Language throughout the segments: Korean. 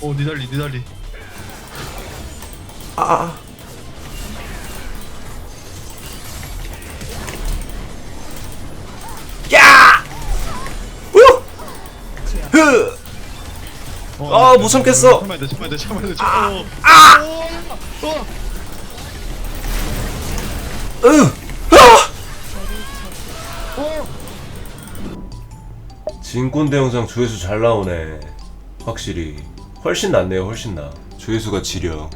오 니달리 니달리 아, 아. 야! 우! 흐! 아, 못 참겠어. 참아야 돼 참아야 돼 참아야 돼 참아야 돼 아! 어, 어. 으! 아! 어. 진꼰대 영상 조회수 잘 나오네. 확실히. 훨씬 낫네요, 훨씬 나. 조회수가 지려.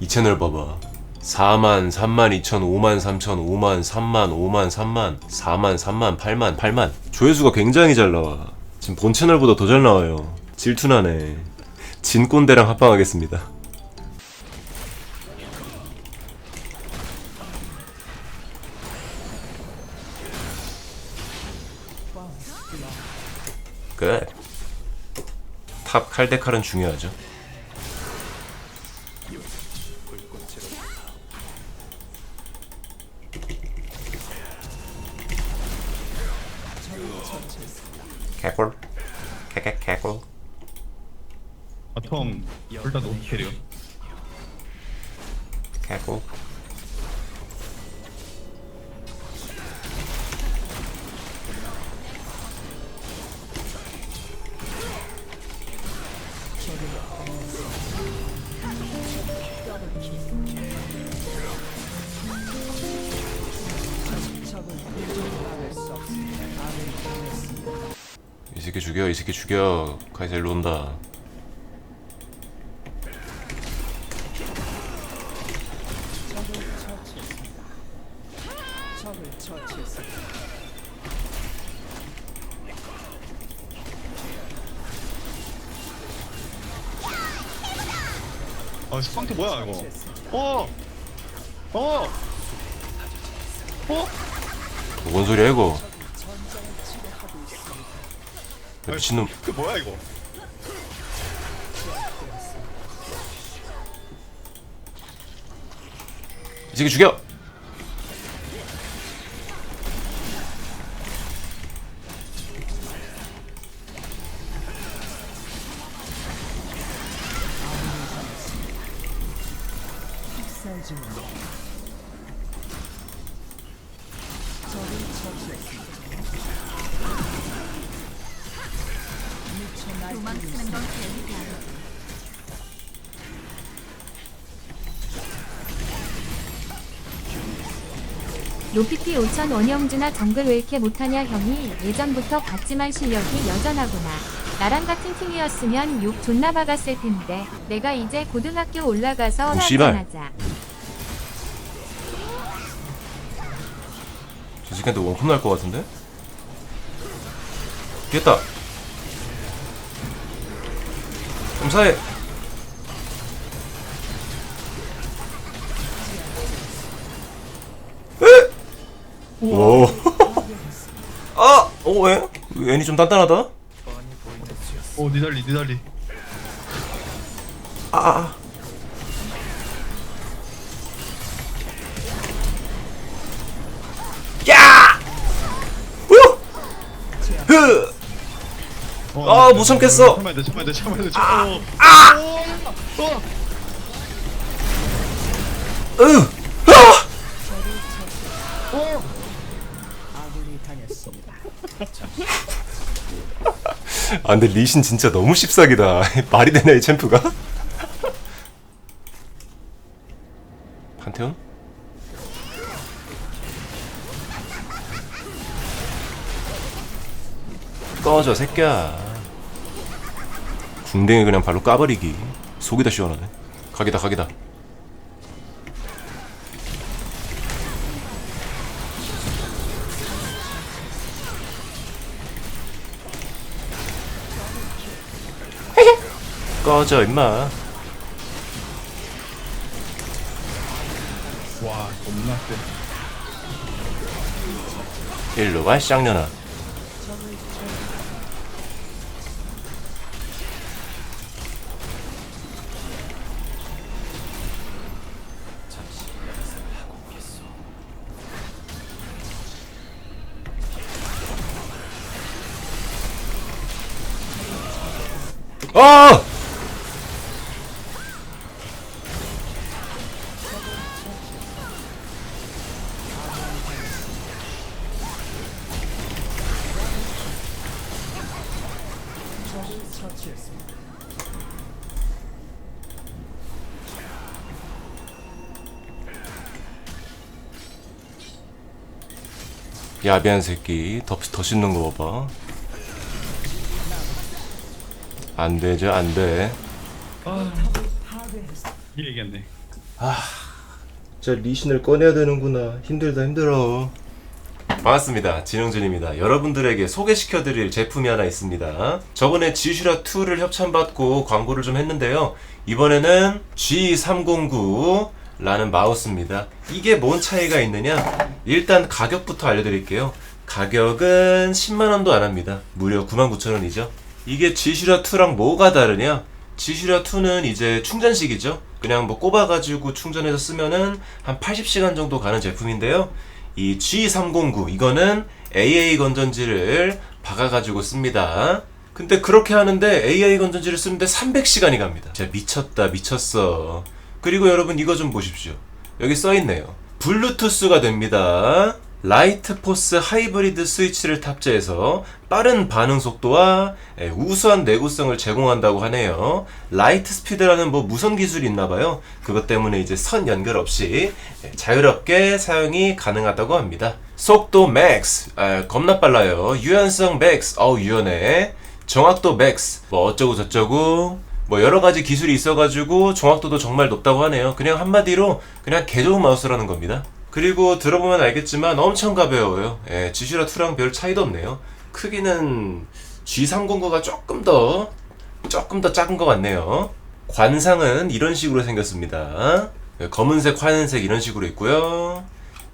이 채널 봐봐. 4만, 3만 2천, 5만 3천, 5만, 3만, 5만 3만, 4만, 3만, 8만, 8만. 조회수가 굉장히 잘 나와. 지금 본 채널보다 더 잘 나와요. 질투나네. 진꼰대랑 합방하겠습니다. 끝. 탑 칼데칼은 중요하죠. 개꿀. 개개 개꿀. 바텀 둘다 너무 캐리어 개꿀. 새끼 죽여, 일로 온다. 아 스팡트 뭐야 이거 어! 어! 어? 뭔 소리야 이거? 야, 미친놈. 그 뭐야 이거 이 새끼 죽여! 도망치는 건 재미가 로피피 5천 원영준아 정글 왜 이렇게 못하냐 형이 예전부터 봤지만 실력이 여전하구나 나랑 같은 팀이었으면 욕 존나 박았을 텐데 내가 이제 고등학교 올라가서 오, 씨발. 한잔하자 저 새끼한테 원컵 날 것 같은데? 됐다. 감사해. 에? 오. 아, 오 왜? 웬이 좀 단단하다. 오 니달리 니달리 아, 아. 아. 아. 못 참겠어. 참아야 돼 참아야 돼 참아야 돼 참아야 돼 아! 어! 으! 아! 아 근데 리신 진짜 너무 씹싹이다 말이 되나 이 챔프가? 판테온? 꺼져 새끼야 궁뎅이 그냥 발로 까버리기. 속이 다 시원하네 각이다 각이다. 꺼져 임마. 와 겁나 세. 일로 와 쌍년아 아! 야비한 새끼 덥, 더 씻는 거 봐봐 안 되죠 안돼. 이 얘기했네. 진짜 리신을 꺼내야 되는구나. 힘들다 힘들어. 반갑습니다. 진영준입니다. 여러분들에게 소개시켜드릴 제품이 하나 있습니다. 저번에 지슈라2를 협찬받고 광고를 좀 했는데요. 이번에는 G309 라는 마우스입니다. 이게 뭔 차이가 있느냐? 일단 가격부터 알려드릴게요. 가격은 10만원도 안 합니다. 무려 99,000원이죠 이게 G슈라 2랑 뭐가 다르냐 지슈라 2는 이제 충전식이죠. 그냥 뭐 꼽아가지고 충전해서 쓰면은 한 80시간 정도 가는 제품인데요. 이 G309 이거는 AA 건전지를 박아가지고 씁니다. 근데 그렇게 하는데 AA 건전지를 쓰는데 300시간이 갑니다. 진짜 미쳤다 미쳤어. 그리고 여러분 이거 좀 보십시오. 여기 써있네요. 블루투스가 됩니다. 라이트 포스 하이브리드 스위치를 탑재해서 빠른 반응 속도와 예, 우수한 내구성을 제공한다고 하네요. 라이트 스피드라는 뭐 무선 기술이 있나 봐요. 그것 때문에 이제 선 연결 없이 예, 자유롭게 사용이 가능하다고 합니다. 속도 맥스, 아, 겁나 빨라요. 유연성 맥스, 어우 유연해. 정확도 맥스, 뭐 어쩌고 저쩌고 뭐 여러 가지 기술이 있어가지고 정확도도 정말 높다고 하네요. 그냥 한마디로 그냥 개 좋은 마우스라는 겁니다. 그리고 들어보면 알겠지만 엄청 가벼워요. 예, G슈라 2랑 별 차이도 없네요. 크기는 G309가 조금 더 조금 더 작은 것 같네요. 관상은 이런 식으로 생겼습니다. 예, 검은색, 하얀색 이런 식으로 있고요.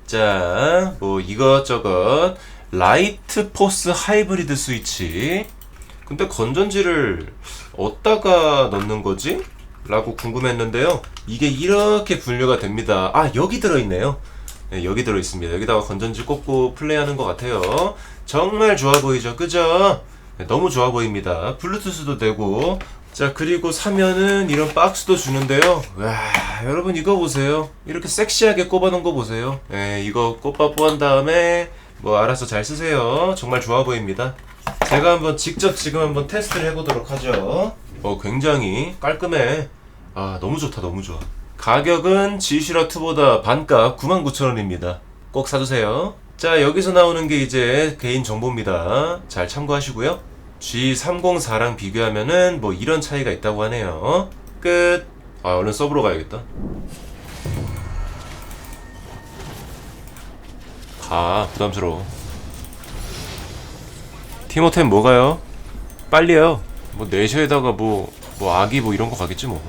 자, 뭐 이것저것 라이트 포스 하이브리드 스위치. 근데 건전지를 어디다가 넣는 거지? 라고 궁금했는데요. 이게 이렇게 분류가 됩니다. 아, 여기 들어있네요. 네, 여기 들어있습니다. 여기다가 건전지 꽂고 플레이하는 것 같아요. 정말 좋아 보이죠? 그죠? 네, 너무 좋아 보입니다. 블루투스도 되고. 자, 그리고 사면은 이런 박스도 주는데요. 와, 여러분 이거 보세요. 이렇게 섹시하게 꼽아 놓은 거 보세요. 네, 이거 꼽아 뽑은 다음에 뭐 알아서 잘 쓰세요. 정말 좋아 보입니다. 제가 한번 직접 지금 한번 테스트를 해보도록 하죠. 어, 굉장히 깔끔해. 아, 너무 좋다, 너무 좋아. 가격은 G슈라 2보다 반값 99,000원입니다. 꼭 사주세요. 자, 여기서 나오는 게 이제 개인 정보입니다. 잘 참고하시고요. G304랑 비교하면은 뭐 이런 차이가 있다고 하네요. 끝. 아, 얼른 서브로 가야겠다. 가, 부담스러워. 티모템 뭐가요? 빨리요. 뭐 내셔에다가 뭐, 뭐 아기 뭐 이런 거 가겠지 뭐.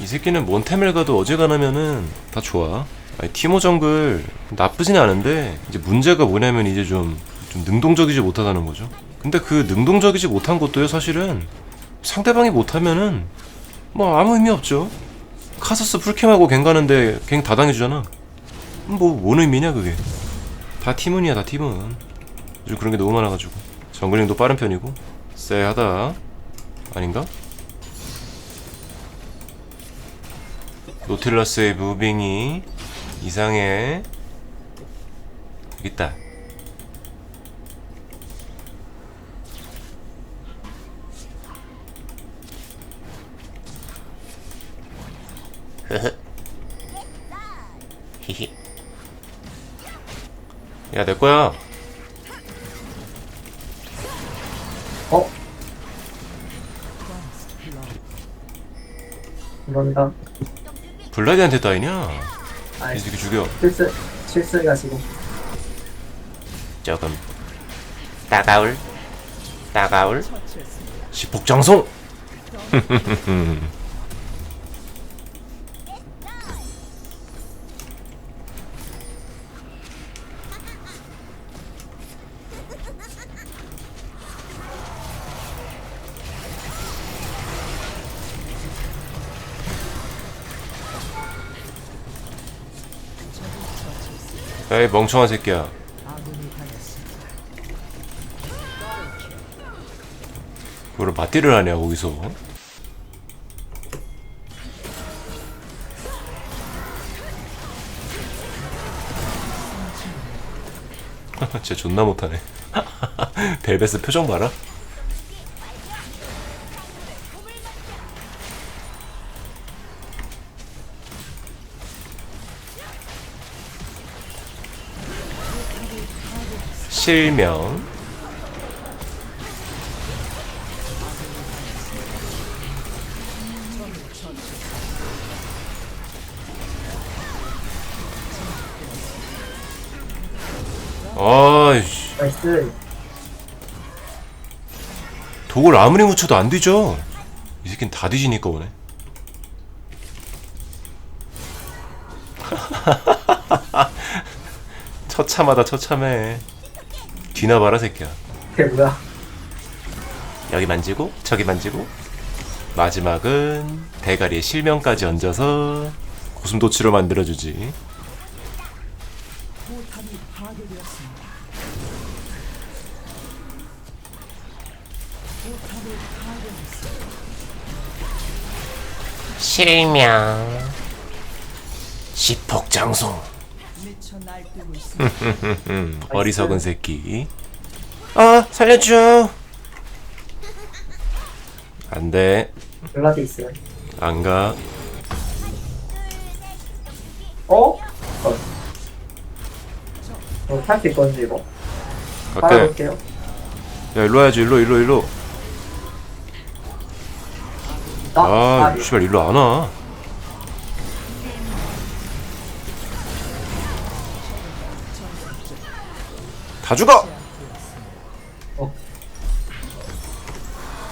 이 새끼는 뭔 템을 가도 어지간하면은 다 좋아. 아니, 티모 정글 나쁘진 않은데 이제 문제가 뭐냐면 이제 좀, 좀 능동적이지 못하다는 거죠. 근데 그 능동적이지 못한 것도요 사실은 상대방이 못하면은 뭐 아무 의미 없죠. 카서스 풀캠하고 갱 가는데 갱 다 당해주잖아. 뭐 뭔 의미냐 그게. 다 팀은이야 다 팀은. 요즘 그런 게 너무 많아가지고 정글링도 빠른 편이고 쎄하다 아닌가? 노틸러스의 무빙이 이상해 있다 히히 야 내거야 어? 그런가? 블라디한테 따이냐? 아이, 이 새끼 죽여. 실수, 실수해가지고. 조금. 따가울. 따가울. 시폭장송 에이 멍청한 새끼야. 그걸 맞디를 하냐 거기서? 진짜 존나 못하네. 벨베스 표정 봐라 실명. 아이씨. 나이스. 독을 아무리 묻혀도 안 뒤져. 이 새끼는 다 뒤지니까 오네. 처참하다 처참해 뒤나 봐라 새끼야. 그게 뭐야? 여기 만지고 저기 만지고. 마지막은 대가리에 실명까지 얹어서 고슴도치로 만들어주지. 실명. 시폭장송 어리석은 새끼 아 살려줘 안돼 연락이 있어요. 안 가 어? 어. 어, 탈수 있거든요, 이거. 갈게 빨아볼게요. 야 일로 와야지 일로 일로 일로 아, 아 아, 씨발 일로 안 와 다 죽어 어.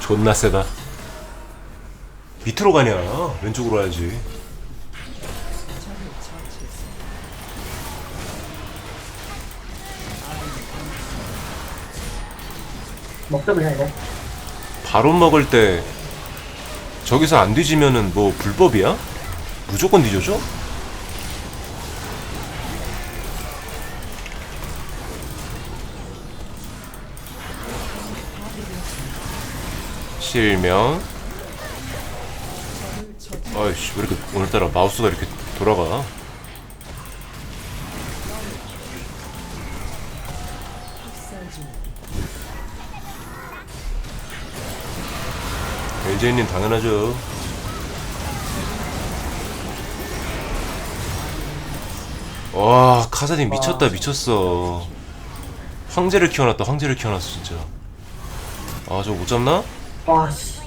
존나 세다 밑으로 가냐 왼쪽으로 와야지 먹자, 그냥 이거. 바로 먹을 때 저기서 안 뒤지면은 뭐 불법이야? 무조건 뒤져줘? 실명. 아이씨 왜 이렇게 오늘따라 마우스가 이렇게 돌아가? LJ님 당연하죠. 와 카사딘 미쳤다 미쳤어. 황제를 키워놨다 황제를 키워놨어 진짜. 아 저거 못 잡나? 와, 씨.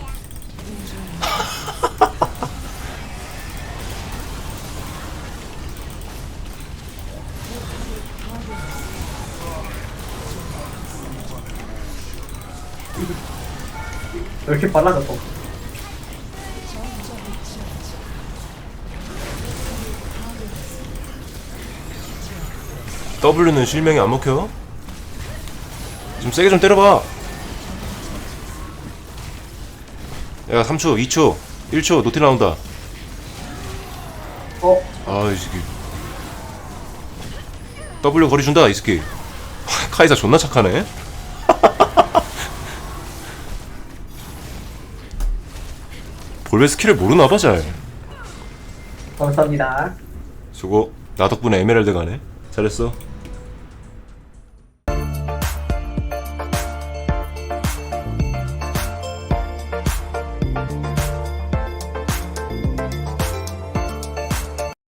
왜 이렇게 빨라졌어? W는 실명이 안 먹혀? 좀 세게 좀 때려봐 야 3초 2초 1초 노틸 나온다. 어? 아이 새끼. W 거리 준다 이 새끼. 카이사 존나 착하네. 볼베 스킬을 모르나봐 잘. 감사합니다. 수고. 나 덕분에 에메랄드 가네. 잘했어